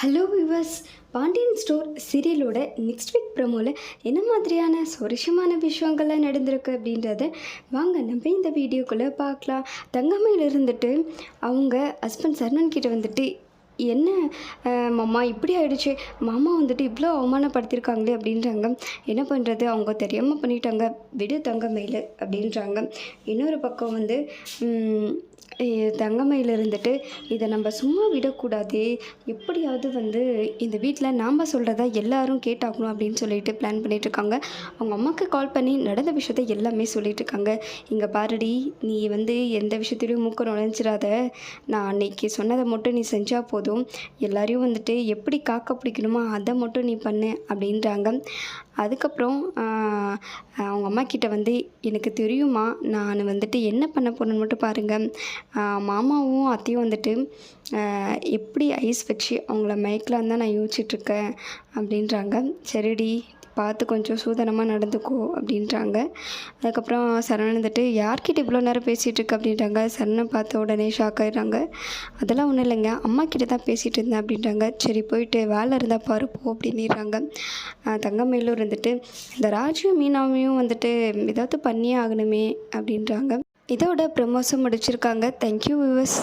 Hello viewers Pandian store சீரியலோட next week ப்ரமோவில் என்ன மாதிரியான சுவாரஸ்யமான விஷயங்கள்லாம் நடந்திருக்கு அப்படின்றத வாங்க நம்ம இந்த வீடியோக்குள்ளே பார்க்கலாம். தங்கம்மையில் இருந்துட்டு அவங்க ஹஸ்பண்ட் சரணன் கிட்ட வந்துட்டு என்ன மாமா இப்படி ஆயிடுச்சு? மாமா வந்துட்டு இவ்வளோ அவமானப்படுத்தியிருக்காங்களே அப்படின்றாங்க. என்ன பண்ணுறது அவங்க தெரியாமல் பண்ணிட்டாங்க. விடு தங்கமையில் அப்படின்றாங்க. இன்னொரு பக்கம் வந்து தங்கமையில் இருந்துட்டு இதை நம்ம சும்மா விடக்கூடாது. எப்படியாவது வந்து இந்த வீட்டில் நாம் சொல்கிறத எல்லாரும் கேட்டாகணும் அப்படின்னு சொல்லிட்டு பிளான் பண்ணிகிட்ருக்காங்க இருக்காங்க அவங்க அம்மாவுக்கு கால் பண்ணி நடந்த விஷயத்த எல்லாமே சொல்லிகிட்ருக்காங்க இங்கே பாருடி நீ வந்து எந்த விஷயத்திலையும் மூக்க நுழைஞ்சிடாத நான் அன்னைக்கு சொன்னதை மட்டும் நீ செஞ்சால் போதும். எல்லாரையும் வந்துட்டு எப்படி காக்க பிடிக்கணுமோ அதை மட்டும் நீ பண்ணு அப்படின்றாங்க. அதுக்கப்புறம் அவங்க அம்மா கிட்ட வந்து எனக்கு தெரியுமா நான் வந்துட்டு என்ன பண்ண போகணுன்னு மட்டும் பாருங்கள் மாமாவும் அத்தையும் வந்துட்டு எப்படி ஐஸ் வச்சு அவங்கள மயக்கலான்னு தான் நான் யோசிச்சிட்ருக்கேன் அப்படின்றாங்க. சரிடி பார்த்து கொஞ்சம் சூதனமாக நடந்துக்கோ அப்படின்றாங்க. அதுக்கப்புறம் சரண் வந்துட்டு யார்கிட்ட இவ்வளோ நேரம் பேசிகிட்டு இருக்கு அப்படின்றாங்க. சரணை பார்த்த உடனே ஷாக் ஆகிடுறாங்க அதெல்லாம் ஒன்றும் இல்லைங்க. அம்மா கிட்ட தான் பேசிகிட்டு இருந்தேன். அப்படின்றாங்க. சரி போயிட்டு வேலை இருந்தால் பாரு போ அப்படின்னிடுறாங்க இருந்துட்டு இந்த ராஜியும் மீனாவையும் வந்துட்டு ஏதாவது பண்ணியே ஆகணுமே அப்படின்றாங்க. இதோட ப்ரமோஷன் முடிச்சிருக்காங்க. தேங்க்யூ விவஸ்